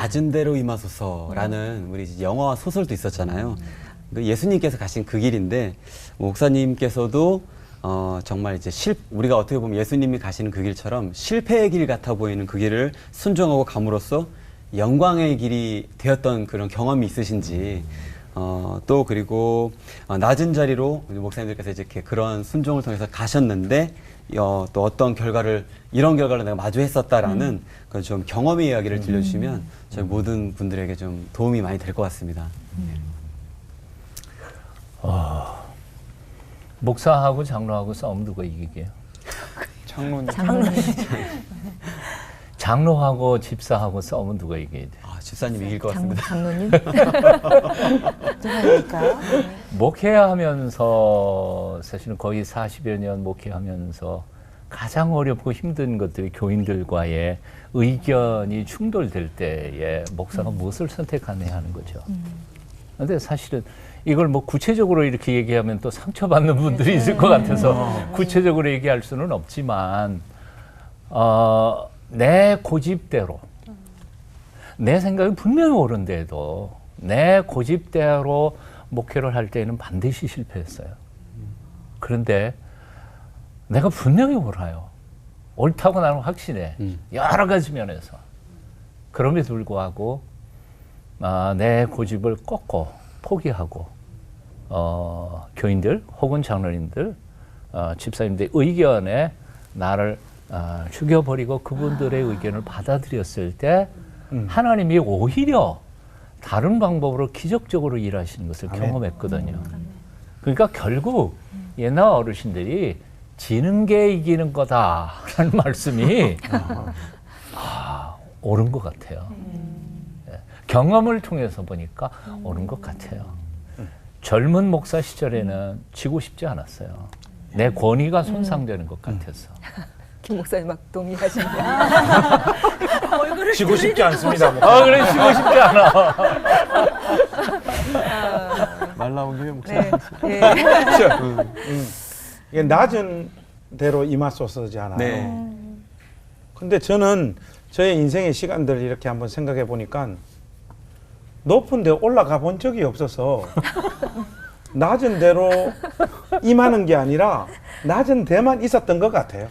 낮은 대로 임하소서라는 우리 이제 영화 소설도 있었잖아요. 그 예수님께서 가신 그 길인데 목사님께서도 어, 정말 이제 실 우리가 어떻게 보면 예수님이 가시는 그 길처럼 실패의 길 같아 보이는 그 길을 순종하고 감으로써 영광의 길이 되었던 그런 경험이 있으신지 어, 또 그리고 어, 낮은 자리로 목사님들께서 이제 이렇게 그런 순종을 통해서 가셨는데 어, 또 어떤 결과를 이런 결과를 내가 마주했었다라는 그런 좀 경험의 이야기를 들려주시면 저희 모든 분들에게 좀 도움이 많이 될 것 같습니다. 목사하고 장로하고 싸움 누가 이기게요? 장로님. 장로하고 집사하고 싸우면 누가 이겨야 돼? 아, 집사님 이길 것 장, 같습니다. 장로님? 누가 이길까요? 목회하면서 사실은 거의 40여 년 목회하면서 가장 어렵고 힘든 것들이 교인들과의 의견이 충돌될 때에 목사가 무엇을 선택하느냐 하는 거죠. 근데 사실은 이걸 뭐 구체적으로 이렇게 얘기하면 또 상처받는 분들이 있을 것 같아서 구체적으로 얘기할 수는 없지만 어, 내 고집대로 내 생각이 분명히 옳은데도 내 고집대로 목회를 할 때는 반드시 실패했어요. 그런데 내가 분명히 옳아요. 옳다고 나는 확신해. 음. 여러 가지 면에서. 그럼에도 불구하고 아, 내 고집을 꺾고 포기하고 어, 교인들 혹은 장로님들, 어, 집사님들 의견에 나를 어, 죽여버리고 그분들의 의견을 받아들였을 때 하나님이 오히려 다른 방법으로 기적적으로 일하시는 것을 아멘. 경험했거든요. 그러니까 결국 옛날 어르신들이 지는 게 이기는 거다라는 말씀이 아, 옳은 것 같아요. 예. 경험을 통해서 보니까 옳은 것 같아요. 젊은 목사 시절에는 지고 싶지 않았어요. 내 권위가 손상되는 것 같아서. 김 목사님 막 동의하시네요. 지고 싶지 않습니다. 뭐. 아, 그래, 지고 싶지 않아. 말 나온 김에 목사님. 네. 네. 음. 이게 낮은 대로 임하소서잖아요. 네. 근데 저는 저의 인생의 시간들을 이렇게 한번 생각해 보니까 높은 데 올라가 본 적이 없어서 낮은 데로 임하는 게 아니라 낮은 데만 있었던 것 같아요.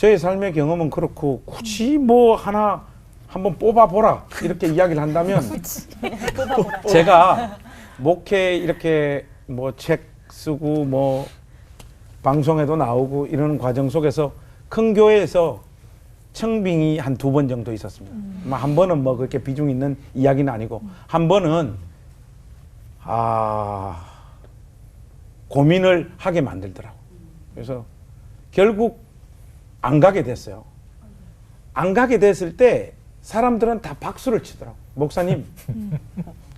저의 삶의 경험은 그렇고 굳이 뭐 하나 한번 뽑아보라 이렇게 이야기를 한다면 제가 목회 이렇게 뭐 책 쓰고 뭐 방송에도 나오고 이러는 과정 속에서 큰 교회에서 청빙이 한 두 번 정도 있었습니다. 뭐한 번은 뭐 그렇게 비중 있는 이야기는 아니고 한 번은 아 고민을 하게 만들더라고. 그래서 결국 안 가게 됐어요. 안 가게 됐을 때 사람들은 다 박수를 치더라고. 목사님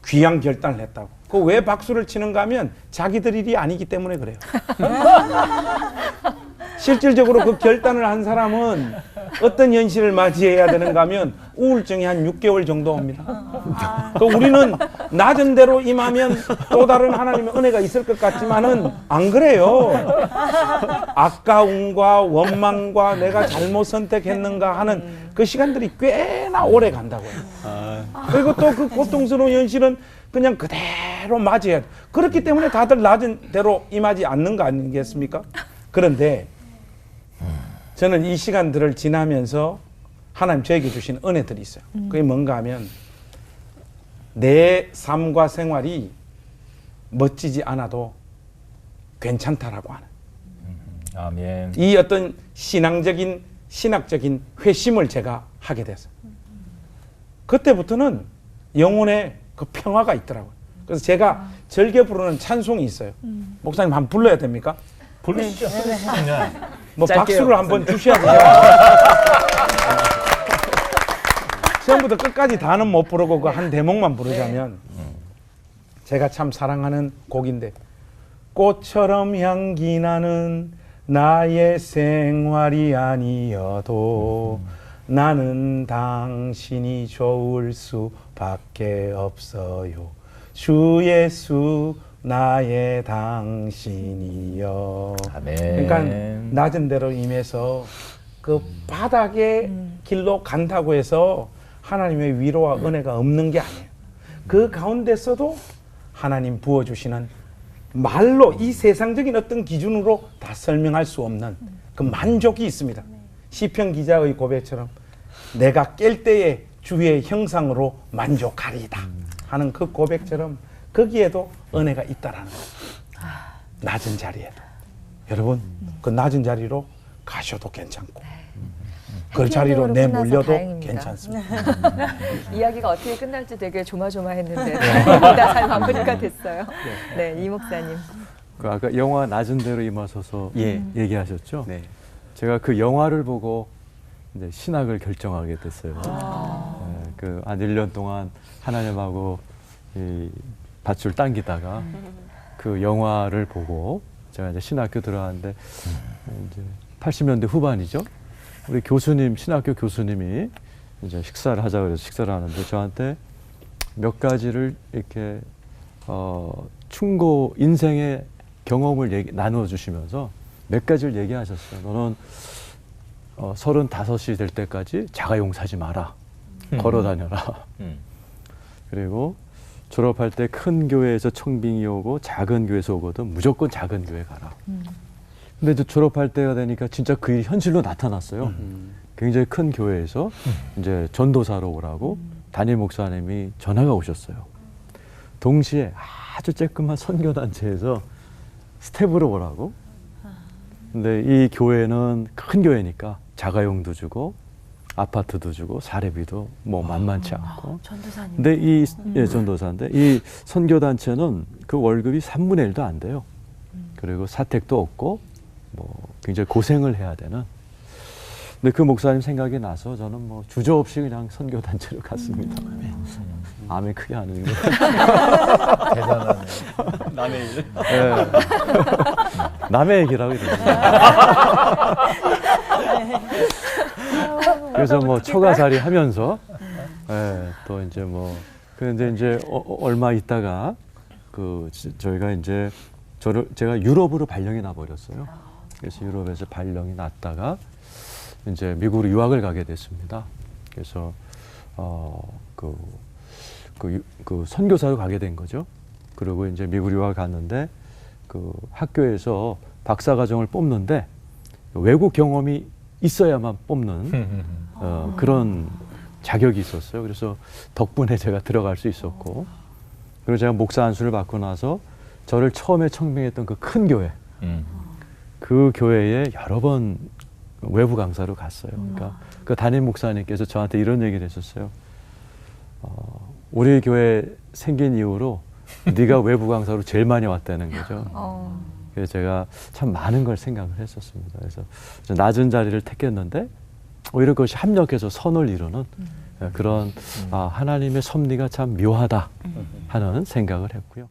귀한 결단을 했다고. 그 왜 박수를 치는가 하면 자기들 일이 아니기 때문에 그래요. 실질적으로 그 결단을 한 사람은 어떤 현실을 맞이해야 되는가 하면 우울증이 한 6개월 정도 옵니다. 그 우리는 낮은 대로 임하면 또 다른 하나님의 은혜가 있을 것 같지만은 안 그래요. 아까움과 원망과 내가 잘못 선택했는가 하는 그 시간들이 꽤나 오래 간다고요. 그리고 또 그 고통스러운 현실은 그냥 그대로 맞이해야 돼. 그렇기 때문에 다들 낮은 대로 임하지 않는 거 아니겠습니까? 그런데 저는 이 시간들을 지나면서 하나님 저에게 주신 은혜들이 있어요. 그게 뭔가 하면 내 삶과 생활이 멋지지 않아도 괜찮다라고 하는 아멘. 이 어떤 신앙적인 신학적인 회심을 제가 하게 됐어요. 그때부터는 영혼에 그 평화가 있더라고요. 그래서 제가 즐겨 부르는 찬송이 있어요. 목사님 한번 불러야 됩니까? 부르시죠. 뭐 짧게요, 박수를 한번 주셔야 돼요. 처음부터 끝까지 다는 못 부르고 그 한 대목만 부르자면 제가 참 사랑하는 곡인데 꽃처럼 향기 나는 나의 생활이 아니어도 나는 당신이 좋을 수밖에 없어요. 주 예수 나의 당신이여 아멘. 그러니까 낮은 대로 임해서 그 바닥의 길로 간다고 해서 하나님의 위로와 은혜가 없는 게 아니에요. 그 가운데서도 하나님 부어주시는 말로 이 세상적인 어떤 기준으로 다 설명할 수 없는 그 만족이 있습니다. 시편 기자의 고백처럼 내가 깰 때에 주의 형상으로 만족하리이다 하는 그 고백처럼 거기에도 은혜가 있다라는 거예요. 낮은 자리에도 여러분 그 낮은 자리로 가셔도 괜찮고 그 자리로 내몰려도. 괜찮습니다. 이야기가 어떻게 끝날지 되게 조마조마했는데 다행이다 잘 마무리가 됐어요. 네, 이 목사님. 그 아까 영화 낮은 대로 임하소서 예. 얘기하셨죠? 네. 제가 그 영화를 보고 이제 신학을 결정하게 됐어요. 아. 네, 그한 1년 동안 하나님하고 이 밧줄 당기다가 그 영화를 보고 제가 이제 신학교 들어갔는데 이제 80년대 후반이죠. 우리 교수님 신학교 교수님이 이제 식사를 하자 그래서 식사를 하는데 저한테 몇 가지를 이렇게 어, 충고 인생의 경험을 얘기, 나눠주시면서 몇 가지를 얘기하셨어요. 너는 어, 35이 될 때까지 자가용 사지 마라. 걸어 다녀라. 음. 그리고 졸업할 때 큰 교회에서 청빙이 오고 작은 교회에서 오거든 무조건 작은 교회 가라. 근데 이제 졸업할 때가 되니까 진짜 그 일이 현실로 나타났어요. 음. 굉장히 큰 교회에서 이제 전도사로 오라고 담임 목사님이 전화가 오셨어요. 동시에 아주 쬐끔한 선교단체에서 스텝으로 오라고. 근데 이 교회는 큰 교회니까 자가용도 주고 아파트도 주고 사례비도 뭐 만만치 않고. 전도사님. 근데 이 예, 전도사인데 이 선교 단체는 그 월급이 3분의 1도 안 돼요. 그리고 사택도 없고 뭐 굉장히 고생을 해야 되는. 근데 그 목사님 생각이 나서 저는 뭐 주저 없이 그냥 선교 단체로 갔습니다. 아멘 크게 하는 거. 대단하네. 남의 일. 예. 남의 얘기라고 이러죠. 그래서 뭐 처가살이 하면서 예, 또 이제 뭐 그런데 이제 어, 어, 얼마 있다가 그 지- 저희가 이제 저를 제가 유럽으로 발령이 나 버렸어요. 그래서 유럽에서 발령이 났다가 이제 미국으로 유학을 가게 됐습니다. 그래서 어그 그, 유- 그 선교사로 가게 된 거죠. 그리고 이제 미국 유학 갔는데 그 학교에서 박사 과정을 뽑는데 외국 경험이 있어야만 뽑는 어, 그런 자격이 있었어요. 그래서 덕분에 제가 들어갈 수 있었고 그리고 제가 목사 안수를 받고 나서 저를 처음에 청빙했던 그 큰 교회 음. 그 교회에 여러 번 외부 강사로 갔어요. 그러니까 그 담임 목사님께서 저한테 이런 얘기를 했었어요. 어, 우리 교회 생긴 이후로 네가 외부 강사로 제일 많이 왔다는 거죠. 어. 그래서 제가 참 많은 걸 생각을 했었습니다. 그래서 저 낮은 자리를 택했는데 오히려 그것이 합력해서 선을 이루는 그런 아, 하나님의 섭리가 참 묘하다 하는 생각을 했고요.